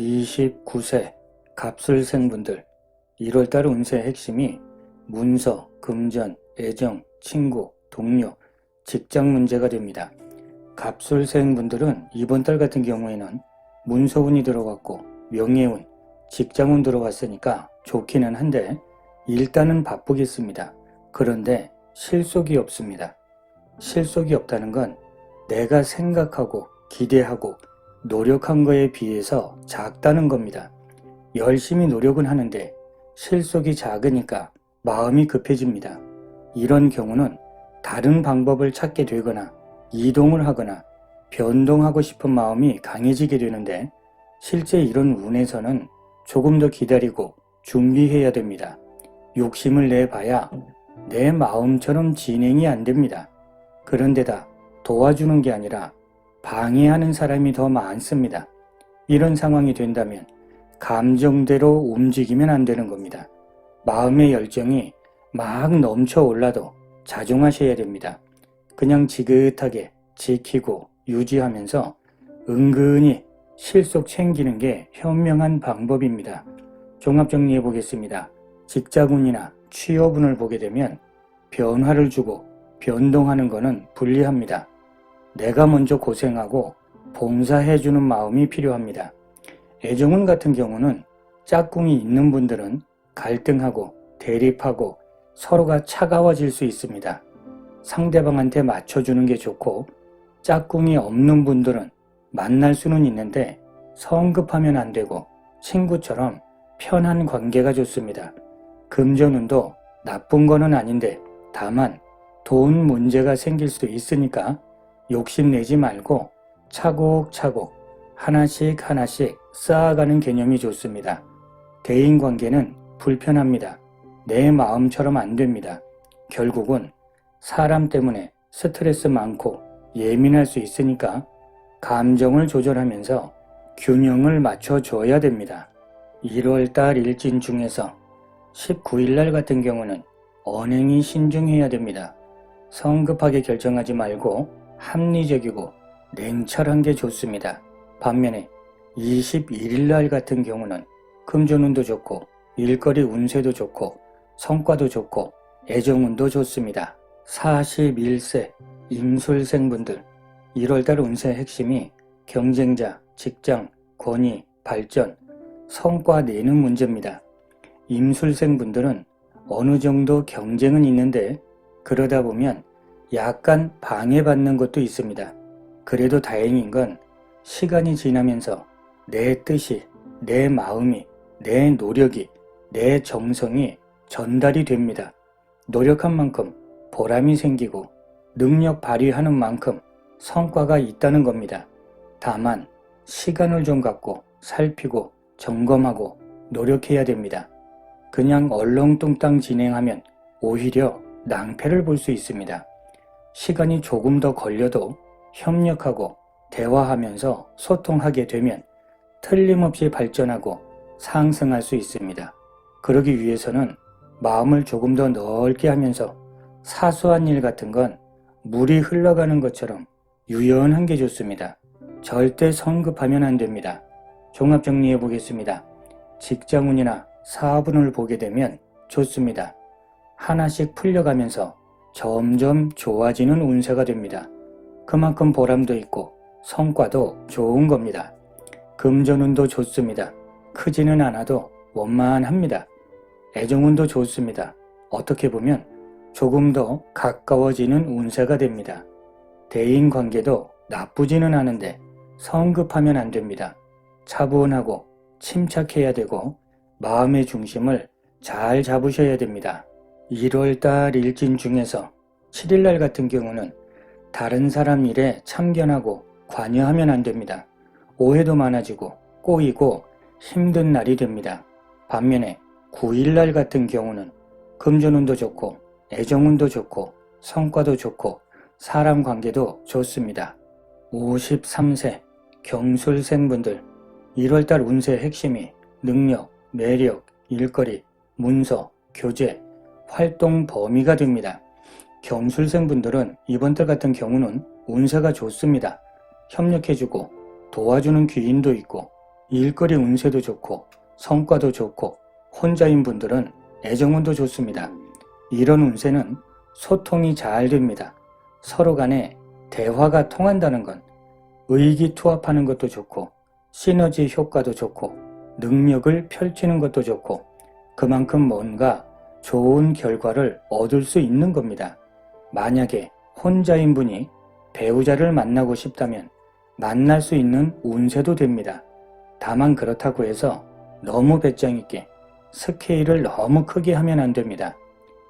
29세 갑술 생분들 1월달 운세 핵심이 문서, 금전, 애정, 친구, 동료, 직장 문제가 됩니다. 갑술생 분들은 이번 달 같은 경우에는 문서운이 들어갔고 명예운, 직장운 들어왔으니까 좋기는 한데 일단은 바쁘겠습니다. 그런데 실속이 없습니다. 실속이 없다는 건 내가 생각하고 기대하고 노력한 거에 비해서 작다는 겁니다. 열심히 노력은 하는데 실속이 작으니까 마음이 급해집니다. 이런 경우는 다른 방법을 찾게 되거나 이동을 하거나 변동하고 싶은 마음이 강해지게 되는데 실제 이런 운에서는 조금 더 기다리고 준비해야 됩니다. 욕심을 내봐야 내 마음처럼 진행이 안 됩니다. 그런데다 도와주는 게 아니라 방해하는 사람이 더 많습니다. 이런 상황이 된다면 감정대로 움직이면 안 되는 겁니다. 마음의 열정이 막 넘쳐 올라도 자중하셔야 됩니다. 그냥 지긋하게 지키고 유지하면서 은근히 실속 챙기는 게 현명한 방법입니다. 종합 정리해 보겠습니다. 직장운이나 취업운을 보게 되면 변화를 주고 변동하는 것은 불리합니다. 내가 먼저 고생하고 봉사해주는 마음이 필요합니다. 애정운 같은 경우는 짝꿍이 있는 분들은 갈등하고 대립하고 서로가 차가워질 수 있습니다. 상대방한테 맞춰주는 게 좋고 짝꿍이 없는 분들은 만날 수는 있는데 성급하면 안 되고 친구처럼 편한 관계가 좋습니다. 금전운도 나쁜 거는 아닌데 다만 돈 문제가 생길 수 있으니까 욕심내지 말고 차곡차곡 하나씩 하나씩 쌓아가는 개념이 좋습니다. 대인 관계는 불편합니다. 내 마음처럼 안 됩니다. 결국은 사람 때문에 스트레스 많고 예민할 수 있으니까 감정을 조절하면서 균형을 맞춰줘야 됩니다. 1월달 일진 중에서 19일날 같은 경우는 언행이 신중해야 됩니다. 성급하게 결정하지 말고 합리적이고 냉철한 게 좋습니다. 반면에 21일 날 같은 경우는 금전운도 좋고 일거리 운세도 좋고 성과도 좋고 애정운도 좋습니다. 41세 임술생분들 1월달 운세 핵심이 경쟁자, 직장, 권위, 발전, 성과 내는 문제입니다. 임술생분들은 어느 정도 경쟁은 있는데 그러다 보면 약간 방해받는 것도 있습니다. 그래도 다행인 건 시간이 지나면서 내 뜻이, 내 마음이, 내 노력이, 내 정성이 전달이 됩니다. 노력한 만큼 보람이 생기고 능력 발휘하는 만큼 성과가 있다는 겁니다. 다만 시간을 좀 갖고 살피고 점검하고 노력해야 됩니다. 그냥 얼렁뚱땅 진행하면 오히려 낭패를 볼 수 있습니다. 시간이 조금 더 걸려도 협력하고 대화하면서 소통하게 되면 틀림없이 발전하고 상승할 수 있습니다. 그러기 위해서는 마음을 조금 더 넓게 하면서 사소한 일 같은 건 물이 흘러가는 것처럼 유연한 게 좋습니다. 절대 성급하면 안 됩니다. 종합 정리해 보겠습니다. 직장운이나 사업운을 보게 되면 좋습니다. 하나씩 풀려가면서 점점 좋아지는 운세가 됩니다. 그만큼 보람도 있고 성과도 좋은 겁니다. 금전운도 좋습니다. 크지는 않아도 원만합니다. 애정운도 좋습니다. 어떻게 보면 조금 더 가까워지는 운세가 됩니다. 대인 관계도 나쁘지는 않은데 성급하면 안 됩니다. 차분하고 침착해야 되고 마음의 중심을 잘 잡으셔야 됩니다. 1월달 일진 중에서 7일날 같은 경우는 다른 사람 일에 참견하고 관여하면 안 됩니다. 오해도 많아지고 꼬이고 힘든 날이 됩니다. 반면에 9일날 같은 경우는 금전운도 좋고 애정운도 좋고 성과도 좋고 사람 관계도 좋습니다. 53세 경술생분들 1월달 운세 핵심이 능력, 매력, 일거리, 문서, 교제, 활동 범위가 됩니다. 경술생분들은 이번 달 같은 경우는 운세가 좋습니다. 협력해주고 도와주는 귀인도 있고 일거리 운세도 좋고 성과도 좋고 혼자인 분들은 애정운도 좋습니다. 이런 운세는 소통이 잘 됩니다. 서로 간에 대화가 통한다는 건 의기투합하는 것도 좋고 시너지 효과도 좋고 능력을 펼치는 것도 좋고 그만큼 뭔가 좋은 결과를 얻을 수 있는 겁니다. 만약에 혼자인 분이 배우자를 만나고 싶다면 만날 수 있는 운세도 됩니다. 다만 그렇다고 해서 너무 배짱 있게 스케일을 너무 크게 하면 안 됩니다.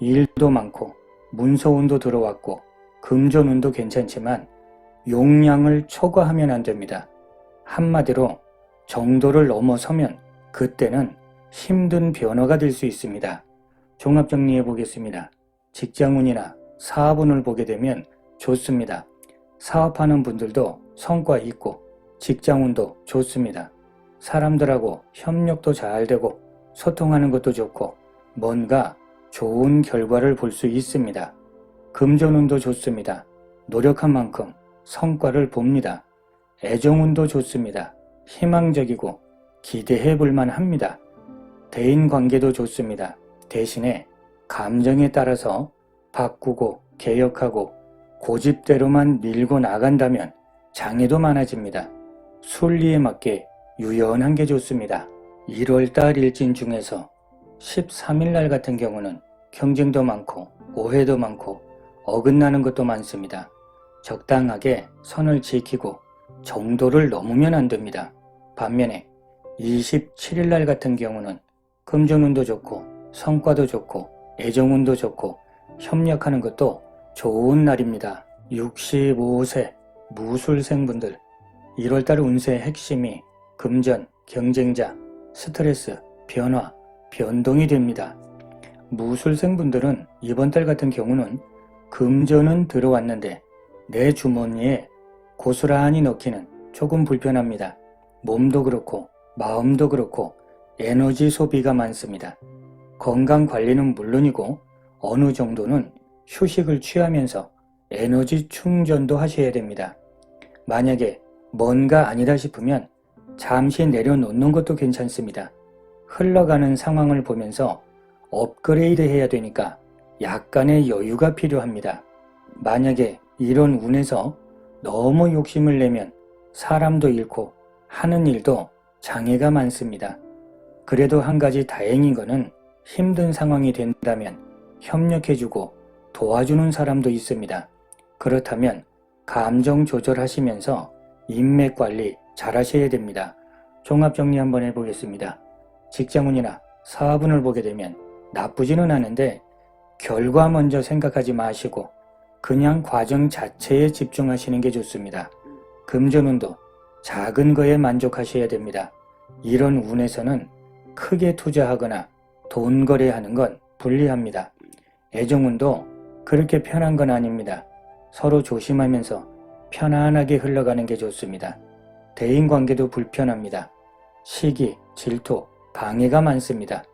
일도 많고 문서운도 들어왔고 금전운도 괜찮지만 용량을 초과하면 안 됩니다. 한마디로 정도를 넘어서면 그때는 힘든 변화가 될 수 있습니다. 종합 정리해 보겠습니다. 직장운이나 사업운을 보게 되면 좋습니다. 사업하는 분들도 성과 있고 직장운도 좋습니다. 사람들하고 협력도 잘 되고 소통하는 것도 좋고 뭔가 좋은 결과를 볼 수 있습니다. 금전운도 좋습니다. 노력한 만큼 성과를 봅니다. 애정운도 좋습니다. 희망적이고 기대해 볼 만 합니다. 대인 관계도 좋습니다. 대신에 감정에 따라서 바꾸고 개혁하고 고집대로만 밀고 나간다면 장애도 많아집니다. 순리에 맞게 유연한 게 좋습니다. 1월달 일진 중에서 13일날 같은 경우는 경쟁도 많고 오해도 많고 어긋나는 것도 많습니다. 적당하게 선을 지키고 정도를 넘으면 안 됩니다. 반면에 27일날 같은 경우는 금전운도 좋고 성과도 좋고 애정운도 좋고 협력하는 것도 좋은 날입니다. 65세 무술생분들 1월달 운세의 핵심이 금전, 경쟁자, 스트레스, 변화, 변동이 됩니다. 무술생분들은 이번 달 같은 경우는 금전은 들어왔는데 내 주머니에 고스란히 넣기는 조금 불편합니다. 몸도 그렇고 마음도 그렇고 에너지 소비가 많습니다. 건강 관리는 물론이고 어느 정도는 휴식을 취하면서 에너지 충전도 하셔야 됩니다. 만약에 뭔가 아니다 싶으면 잠시 내려놓는 것도 괜찮습니다. 흘러가는 상황을 보면서 업그레이드 해야 되니까 약간의 여유가 필요합니다. 만약에 이런 운에서 너무 욕심을 내면 사람도 잃고 하는 일도 장애가 많습니다. 그래도 한 가지 다행인 거는 힘든 상황이 된다면 협력해주고 도와주는 사람도 있습니다. 그렇다면 감정 조절하시면서 인맥 관리 잘 하셔야 됩니다. 종합 정리 한번 해보겠습니다. 직장운이나 사업운을 보게 되면 나쁘지는 않은데 결과 먼저 생각하지 마시고 그냥 과정 자체에 집중하시는 게 좋습니다. 금전운도 작은 거에 만족하셔야 됩니다. 이런 운에서는 크게 투자하거나 돈 거래하는 건 불리합니다. 애정운도 그렇게 편한 건 아닙니다. 서로 조심하면서 편안하게 흘러가는 게 좋습니다. 대인관계도 불편합니다. 시기, 질투, 방해가 많습니다.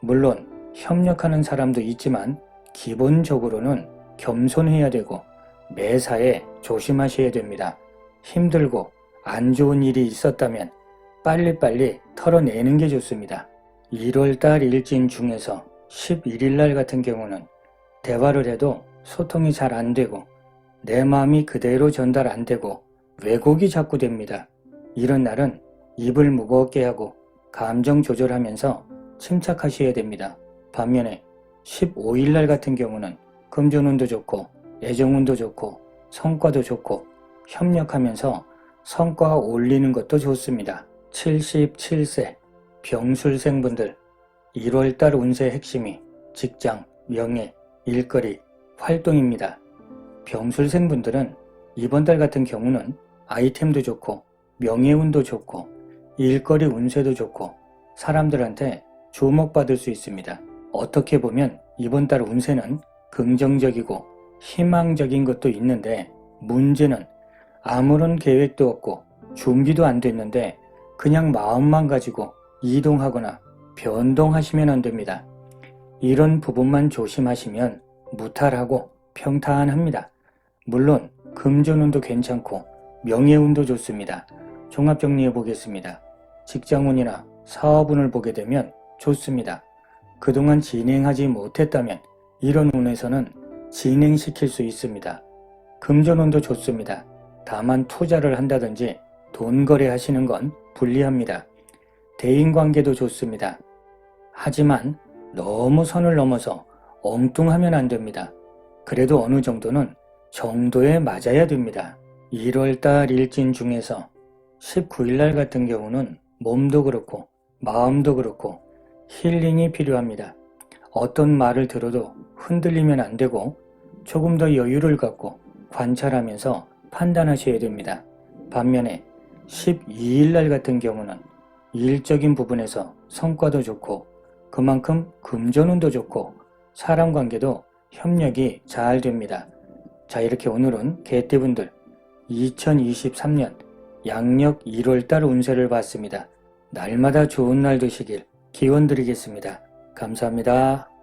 물론 협력하는 사람도 있지만 기본적으로는 겸손해야 되고 매사에 조심하셔야 됩니다. 힘들고 안 좋은 일이 있었다면 빨리빨리 털어내는 게 좋습니다. 1월달 일진 중에서 11일날 같은 경우는 대화를 해도 소통이 잘 안 되고 내 마음이 그대로 전달 안 되고 왜곡이 자꾸 됩니다. 이런 날은 입을 무겁게 하고 감정 조절하면서 침착하셔야 됩니다. 반면에 15일날 같은 경우는 금전운도 좋고 애정운도 좋고 성과도 좋고 협력하면서 성과 올리는 것도 좋습니다. 77세 병술생분들 1월달 운세 핵심이 직장, 명예, 일거리, 활동입니다. 병술생분들은 이번 달 같은 경우는 아이템도 좋고 명예운도 좋고 일거리 운세도 좋고 사람들한테 주목받을 수 있습니다. 어떻게 보면 이번 달 운세는 긍정적이고 희망적인 것도 있는데 문제는 아무런 계획도 없고 준비도 안 됐는데 그냥 마음만 가지고 이동하거나 변동하시면 안 됩니다. 이런 부분만 조심하시면 무탈하고 평탄합니다. 물론 금전운도 괜찮고 명예운도 좋습니다. 종합 정리해 보겠습니다. 직장운이나 사업운을 보게 되면 좋습니다. 그동안 진행하지 못했다면 이런 운에서는 진행시킬 수 있습니다. 금전운도 좋습니다. 다만 투자를 한다든지 돈 거래하시는 건 불리합니다. 대인관계도 좋습니다. 하지만 너무 선을 넘어서 엉뚱하면 안 됩니다. 그래도 어느 정도는 정도에 맞아야 됩니다. 1월달 일진 중에서 19일날 같은 경우는 몸도 그렇고 마음도 그렇고 힐링이 필요합니다. 어떤 말을 들어도 흔들리면 안 되고 조금 더 여유를 갖고 관찰하면서 판단하셔야 됩니다. 반면에 12일날 같은 경우는 일적인 부분에서 성과도 좋고 그만큼 금전운도 좋고 사람 관계도 협력이 잘 됩니다. 자, 이렇게 오늘은 개띠분들 2023년 양력 1월달 운세를 봤습니다. 날마다 좋은 날 되시길 기원 드리겠습니다. 감사합니다.